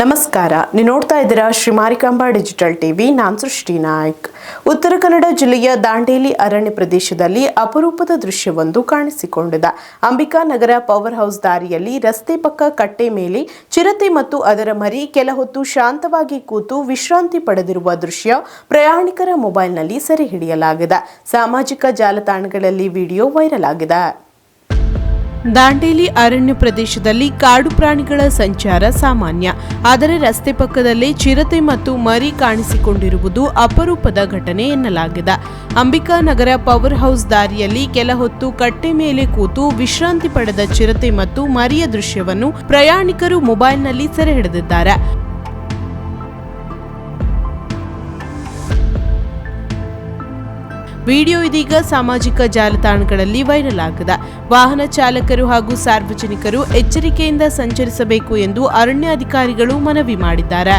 ನಮಸ್ಕಾರ. ನೀವು ನೋಡ್ತಾ ಇದ್ದೀರಾ ಶ್ರೀ ಮಾರಿಕಾಂಬಾ ಡಿಜಿಟಲ್ ಟಿವಿ. ನಾನು ಸೃಷ್ಟಿ ನಾಯ್ಕ್. ಉತ್ತರ ಕನ್ನಡ ಜಿಲ್ಲೆಯ ದಾಂಡೇಲಿ ಅರಣ್ಯ ಪ್ರದೇಶದಲ್ಲಿ ಅಪರೂಪದ ದೃಶ್ಯವೊಂದು ಕಾಣಿಸಿಕೊಂಡಿದೆ. ಅಂಬಿಕಾ ನಗರ ಪವರ್ ಹೌಸ್ ದಾರಿಯಲ್ಲಿ ರಸ್ತೆ ಪಕ್ಕ ಕಟ್ಟೆ ಮೇಲೆ ಚಿರತೆ ಮತ್ತು ಅದರ ಮರಿ ಕೆಲ ಹೊತ್ತು ಶಾಂತವಾಗಿ ಕೂತು ವಿಶ್ರಾಂತಿ ಪಡೆದಿರುವ ದೃಶ್ಯ ಪ್ರಯಾಣಿಕರ ಮೊಬೈಲ್ನಲ್ಲಿ ಸೆರೆ ಹಿಡಿಯಲಾಗಿದೆ. ಸಾಮಾಜಿಕ ಜಾಲತಾಣಗಳಲ್ಲಿ ವಿಡಿಯೋ ವೈರಲ್ ಆಗಿದೆ. ದಾಂಡೇಲಿ ಅರಣ್ಯ ಪ್ರದೇಶದಲ್ಲಿ ಕಾಡು ಪ್ರಾಣಿಗಳ ಸಂಚಾರ ಸಾಮಾನ್ಯ. ಆದರೆ ರಸ್ತೆ ಪಕ್ಕದಲ್ಲೇ ಚಿರತೆ ಮತ್ತು ಮರಿ ಕಾಣಿಸಿಕೊಂಡಿರುವುದು ಅಪರೂಪದ ಘಟನೆ ಎನ್ನಲಾಗಿದೆ. ಅಂಬಿಕಾ ನಗರ ಪವರ್ ಹೌಸ್ ದಾರಿಯಲ್ಲಿ ಕೆಲ ಹೊತ್ತು ಕಟ್ಟೆ ಮೇಲೆ ಕೂತು ವಿಶ್ರಾಂತಿ ಪಡೆದ ಚಿರತೆ ಮತ್ತು ಮರಿಯ ದೃಶ್ಯವನ್ನು ಪ್ರಯಾಣಿಕರು ಮೊಬೈಲ್ನಲ್ಲಿ ಸೆರೆ ಹಿಡಿದಿದ್ದಾರೆ ವಿಡಿಯೋ ಇದೀಗ ಸಾಮಾಜಿಕ ಜಾಲತಾಣಗಳಲ್ಲಿ ವೈರಲ್ ಆಗಿದೆ. ವಾಹನ ಚಾಲಕರು ಹಾಗೂ ಸಾರ್ವಜನಿಕರು ಎಚ್ಚರಿಕೆಯಿಂದ ಸಂಚರಿಸಬೇಕು ಎಂದು ಅರಣ್ಯಾಧಿಕಾರಿಗಳು ಮನವಿ ಮಾಡಿದ್ದಾರೆ.